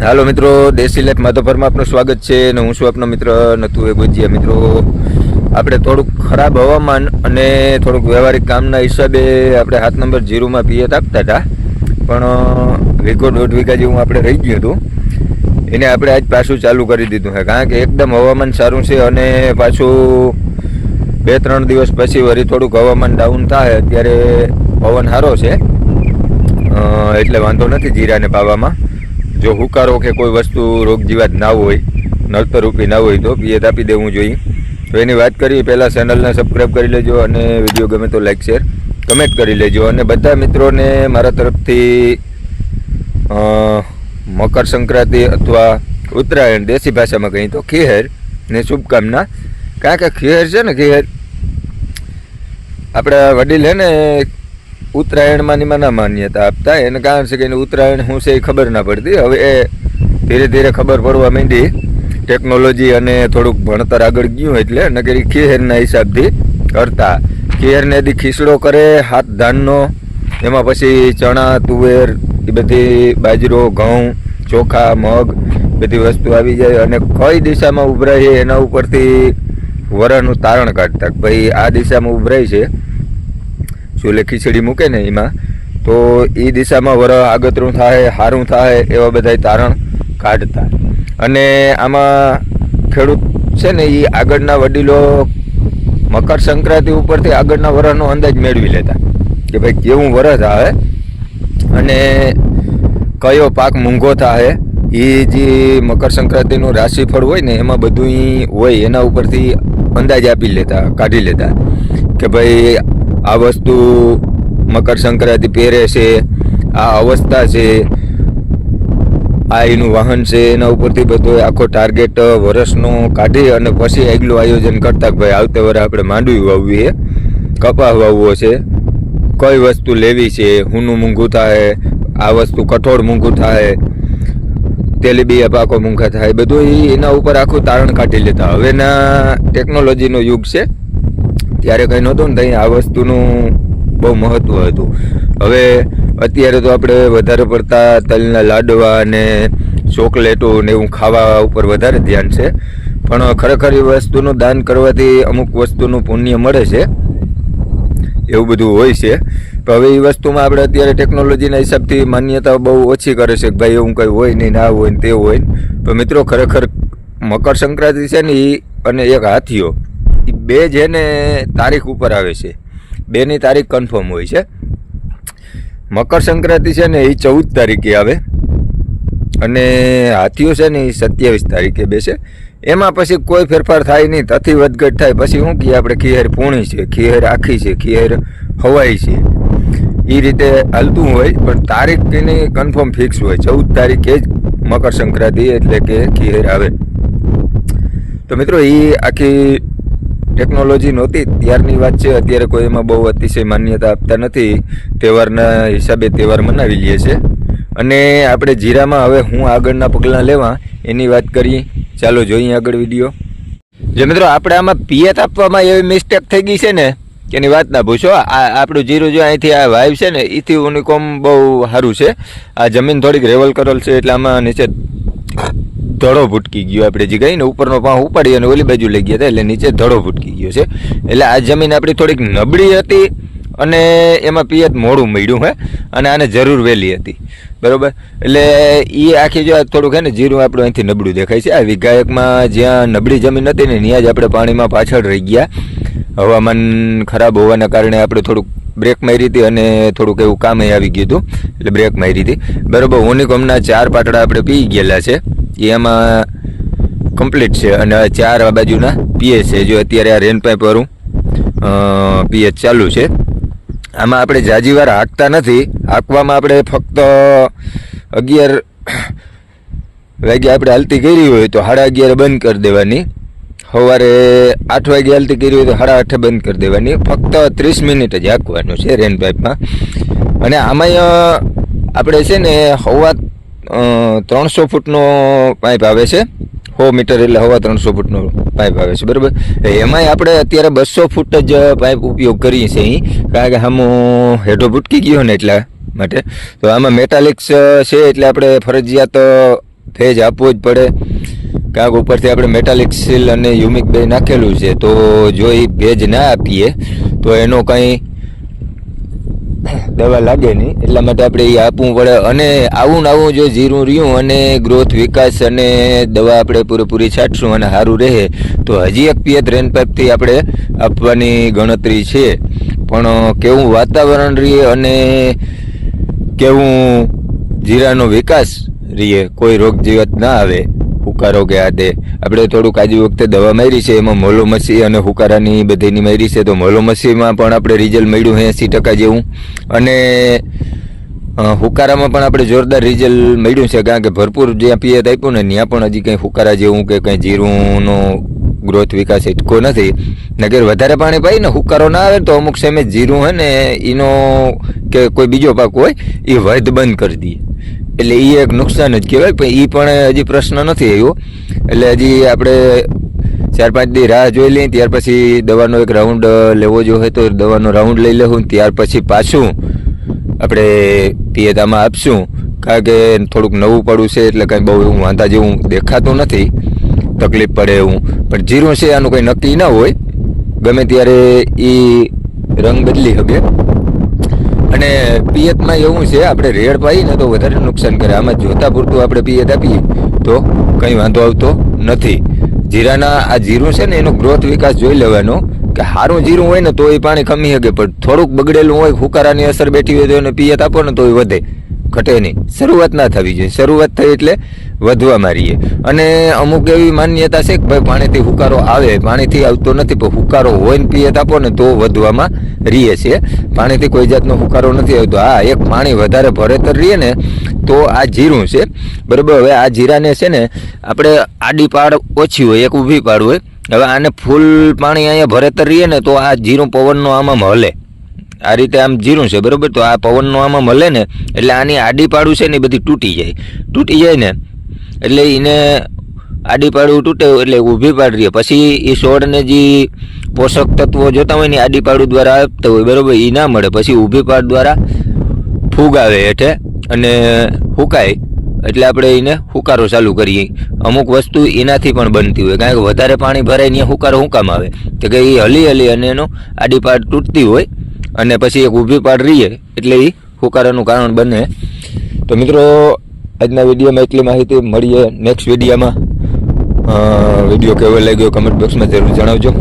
હાલો મિત્રો, દેશી લાઈફ માધવપરમાં આપનું સ્વાગત છે અને હું છું આપનો મિત્ર નથુ એ મિત્રો, આપણે થોડુંક ખરાબ હવામાન અને થોડુંક વ્યવહારિક કામના હિસાબે આપણે હાથ નંબર જીરોમાં પિયત આપતા હતા. પણ વીઘો દોઢ વીઘા જેવું આપણે રહી ગયું હતું. એને આપણે આજ પાછું ચાલુ કરી દીધું છે. કારણ કે એકદમ હવામાન સારું છે અને પાછું બે ત્રણ દિવસ પછી વળી થોડુંક હવામાન ડાઉન થાય. અત્યારે પવન સારો છે. એટલે વાંધો નથી જીરાને પાવામાં. જો હુકારો કે કોઈ વસ્તુ રોગ જીવાત ના હોય નળતરૂપી ના હોય તો પિયત આપી દેવું જોઈએ. તો એની વાત કરીએ, પહેલાં ચેનલને સબસ્ક્રાઈબ કરી લેજો અને વીડિયો ગમે તો લાઈક શેર કમેન્ટ કરી લેજો. અને બધા મિત્રોને મારા તરફથી મકર સંક્રાંતિ અથવા ઉત્તરાયણ દેશી ભાષામાં કહીએ તો ખીહેર ને શુભકામના. કારણ કે ખીહેર છે ને ખીહેર આપણા વડીલ હે ને ઉત્તરાયણમાં ની ના માન્યતા આપતા. એને કારણ છે કે એને ઉત્તરાયણ શું છે એ ખબર ના પડતી. હવે એ ધીરે ધીરે ખબર પડવા માંડી. ટેકનોલોજી અને થોડુંક ભણતર આગળ ગયું એટલે નકરી ખીહેરના હિસાબથી કરતા. ખીહેરને દી ખીસડો કરે, હાથ ધાનનો, એમાં પછી ચણા, તુવેર, એ બધી બાજરો, ઘઉં, ચોખા, મગ, બધી વસ્તુ આવી જાય અને કઈ દિશામાં ઉભરાય એના ઉપરથી વરાનું તારણ કાઢતા. ભાઈ આ દિશામાં ઉભરાય છે. ચૂલે ખીચડી મૂકે ને એમાં, તો એ દિશામાં વર આગતરું થાય હારું થાય એવા બધા તારણ કાઢતા. અને આમાં ખેડૂત છે ને એ આગળના વડીલો મકર સંક્રાંતિ ઉપરથી આગળના વરસનો અંદાજ મેળવી લેતા. કે ભાઈ કેવું વરસ આવે અને કયો પાક મૂંઘો થાય એ જે મકર સંક્રાંતિનું રાશિફળ હોય ને એમાં બધું હોય, એના ઉપરથી અંદાજ આપી લેતા, કાઢી લેતા. કે ભાઈ આ વસ્તુ મકર સંક્રાંતિ પહેરે છે, આ અવસ્થા છે, આ એનું વાહન છે, એના ઉપરથી બધો આખો ટાર્ગેટ વર્ષનો કાઢી અને પછી આગલું આયોજન કરતા ભાઈ આવતા વર્ષે આપણે માંડવી વાવવી છે કપા વાવવો છે, કઈ વસ્તુ લેવી છે, હુંનું મૂંઘું થાય, આ વસ્તુ કઠોળ મૂંઘું થાય, તેલીબિયા પાકો મૂંઘા થાય બધું એના ઉપર આખું તારણ કાઢી લેતા. હવેના ટેકનોલોજીનો યુગ છે. ત્યારે કંઈ નહોતું ને ત્યાં આ વસ્તુનું બહુ મહત્ત્વ હતું. હવે અત્યારે તો આપણે વધારે પડતા તલના લાડવા અને ચોકલેટો ને એવું ખાવા ઉપર વધારે ધ્યાન છે. પણ ખરેખર એ વસ્તુનું દાન કરવાથી અમુક વસ્તુનું પુણ્ય મળે છે. એવું બધું હોય છે. તો હવે એ વસ્તુમાં આપણે અત્યારે ટેકનોલોજીના હિસાબથી માન્યતા બહુ ઓછી કરે છે કે ભાઈ એવું કંઈ હોય નહીં ના હોય ને તે હોય ને. તો મિત્રો ખરેખર મકર સંક્રાંતિ છે ને એ અને એક હાથીઓ. બે છે ને તારીખ ઉપર આવે છે. બેની તારીખ કન્ફર્મ હોય છે. મકર સંક્રાંતિ છે ને એ ચૌદ તારીખે આવે. અને હાથીઓ છે ને એ સત્યાવીસ તારીખે બેસે. એમાં પછી કોઈ ફેરફાર થાય નહીં, તથી વધઘટ થાય. પછી શું કહીએ આપણે ખીહેર પૂણી છે, ખીહેર આખી છે, ખીહેર હવાઈ છે. એ રીતે હાલતું હોય, પણ તારીખ એની કન્ફર્મ ફિક્સ હોય. ચૌદ તારીખે જ મકર સંક્રાંતિ એટલે કે ખીહેર આવે. તો મિત્રો એ આખી ટેકનોલોજી નહોતી. ત્યારની વાત છે, અત્યારે કોઈ એમાં બહુ અતિશય માન્યતા આપતા નથી. તહેવારના હિસાબે તહેવાર મનાવી લઈએ છીએ અને આપણે જીરામાં હવે હું આગળના પગલાં લેવા, એની વાત કરીએ ચાલો જોઈએ આગળ વીડિયો. જે મિત્રો, આપણે આમાં પિયત આપવામાં એવી મિસ્ટેક થઈ ગઈ છે ને, એની વાત ના પૂછો આ આપણું જીરું જો અહીંથી આ વાઇવ છે ને, એથી યુનિકોમ બહુ સારું છે. આ જમીન થોડીક રેવલ કરેલ છે, એટલે આમાં નીચે ધડો ભૂટકી ગયો. આપણે જે ગઈ ને ઉપરનો પાવ ઉપાડી અને ઓલી બાજુ લઈ ગયા હતા, એટલે નીચે ધડો ભૂટકી ગયો છે. એટલે આ જમીન આપણી થોડીક નબળી હતી અને એમાં પિયત મોડું મળ્યું, હે. અને આને જરૂર વહેલી હતી. બરાબર? એટલે એ આખી જો થોડુંક, હે ને, જીરું આપણું અહીંથી નબળું દેખાય છે. આ વિઘાયકમાં જ્યાં નબળી જમીન હતી ને, ત્યાં જ આપણે પાણીમાં પાછળ રહી ગયા. હવામાન ખરાબ હોવાના કારણે આપણે થોડુંક બ્રેક મારી હતી અને થોડુંક એવું કામ આવી ગયું હતું, એટલે બ્રેક મારી હતી. બરાબર હોનીકોમના ચાર પાટડા આપણે પી ગયેલા છે. એમાં કમ્પ્લીટ છે અને ચાર બાજુના પીએચ છે. જો અત્યારે આ રેન પાઇપવાળું પીએચ ચાલુ છે. આમાં આપણે જાજીવાર હાંકતા નથી. હાંકવામાં આપણે ફક્ત અગિયાર વાગે આપણે હાલતી કરી હોય તો સાડા અગિયાર બંધ કરી દેવાની. સવારે આઠ વાગે હાલતી કરી હોય તો સાડા આઠે બંધ કરી દેવાની. ફક્ત ત્રીસ મિનિટ જ હાંકવાનું છે રેન પાઇપમાં અને આમાં આપણે છે ને હવા ત્રણસો ફૂટનો પાઇપ આવે છે. સો મીટર એટલે હવા ત્રણસો ફૂટનો પાઇપ આવે છે, બરાબર? એમાંય આપણે અત્યારે બસો ફૂટ જ પાઇપ ઉપયોગ કરીએ છીએ અહીં. કારણ કે આમ હેઠો ભૂટકી ગયો ને એટલા માટે. તો આમાં મેટાલિક્સ છે એટલે આપણે ફરજિયાત ભેજ આપવો જ પડે. કાંક ઉપરથી આપણે મેટાલિક સીલ અને યુમિક બે નાખેલું છે, તો જો એ ભેજ ના આપીએ, તો એનો કંઈ દવા લાગે નહીં. એટલા માટે આપણે એ આપવું પડે. અને આવું ને આવું જો જીરું રહ્યું અને ગ્રોથ વિકાસ અને દવા આપણે પૂરેપૂરી છાંટશું અને સારું રહે, તો હજી એક પિયત રેન પાઇપથી આપણે આપવાની ગણતરી છે. પણ કેવું વાતાવરણ રહીએ અને કેવું જીરાનો વિકાસ રહીએ, કોઈ રોગ જીવત ના આવે હુકારો કે આ તે આપણે થોડુંક આજે વખતે દવા મારી છે, એમાં મોલોમસી અને હુકારાની બધીની મારી છે, તો મોલોમસીમાં પણ આપણે રિઝલ્ટ મળ્યું એંસી ટકા જેવું. અને હુકારામાં પણ આપણે જોરદાર રિઝલ્ટ મળ્યું છે, કારણ કે ભરપૂર જ્યાં પિયત આપ્યું ને, ત્યાં પણ હજી કંઈ હુકારા જેવું કે કંઈ જીરુંનો ગ્રોથ વિકાસ એટલો નથી. નગર વધારે પાણી પાઈ ને હુકારો ના આવે તો અમુક સમય જીરું હોય ને, એનો કે કોઈ બીજો પાક હોય, એ વધ બંધ કરી દઈએ એટલે એ એક નુકસાન જ કહેવાય, પણ એ પણ હજી પ્રશ્ન નથી આવ્યો. એટલે હજી આપણે ચાર પાંચ દી રાહ જોઈ લઈએ, ત્યાર પછી દવાનો એક રાઉન્ડ લેવો જો હોય તો દવાનો રાઉન્ડ લઈ લેવું ત્યાર પછી પાછું આપણે પિયતામાં આપશું. કારણ કે થોડુંક નવું પડવું છે, એટલે કંઈ બહુ એવું વાંધા જેવું દેખાતું નથી. તકલીફ પડે એવું. પણ જીરું છે, આનું કંઈ નક્કી ના હોય. ગમે ત્યારે એ રંગ બદલી શકે. અને પિયતમાં એવું છે, આપણે રેડ પાઈએ ને તો વધારે નુકસાન કરે. આમાં જોતા પૂરતું આપણે પિયત આપીએ, તો કંઈ વાંધો આવતો નથી. જીરાના આ જીરું છે ને, એનો ગ્રોથ વિકાસ જોઈ લેવાનો, કે સારું જીરું હોય ને તો એ પાણી ખમી શકે પણ થોડુંક બગડેલું હોય, હુકારાની અસર બેઠી હોય તો એને પિયત આપો ને તો એ વધે. ઘટે નહીં. શરૂઆત ના થવી જોઈએ. શરૂઆત થઈ એટલે વધવા મારીએ. અને અમુક એવી માન્યતા છે કે ભાઈ પાણીથી હુકારો આવે, પાણીથી આવતો નથી, પણ હુકારો હોય ને પિયત આપો ને તો વધવામાં રહીએ છે પાણીથી કોઈ જાતનો હુકારો નથી આવતો. હા, એક પાણી વધારે ભરેતર રહીએ ને તો આ જીરું છે. બરાબર, હવે આ જીરાને છે ને આપણે આડી પાડ ઓછી હોય, એક ઊભી પાડ હોય. હવે આને ફૂલ પાણી અહીંયા ભરેતર રહીએ ને તો આ જીરું પવનનો આમાં હલે. આ રીતે આમ જીરું છે, બરાબર? તો આ પવનનો આમાં મળે ને, એટલે આની આડી પાડું છે ને એ બધી તૂટી જાય. તૂટી જાય ને એટલે એને આડી પાડું તૂટે એટલે ઊભી પાડ પછી એ છોડને જે પોષક તત્વો જોતા હોય ને આડી પાડું દ્વારા આપતા હોય, બરાબર? એ ના મળે. પછી ઊભી પાડ દ્વારા ફૂગ આવે હેઠે અને હુકાય. એટલે આપણે એને હુકારો ચાલુ કરીએ. અમુક વસ્તુ એનાથી પણ બનતી હોય. કારણ કે વધારે પાણી ભરાય ત્યાં હુકારો હુકામ આવે. તો કે એ હલી હલી અને એનો આડી પાડ તૂટતી હોય અને પછી એક ઊભી પાડ રહીએ એટલે એ હુકારાનું કારણ બને. તો મિત્રો આજના વિડીયોમાં એટલી માહિતી મળીએ નેક્સ્ટ વિડીયોમાં. વીડિયો કેવો લાગ્યો કમેન્ટ બોક્સમાં જરૂર જણાવજો.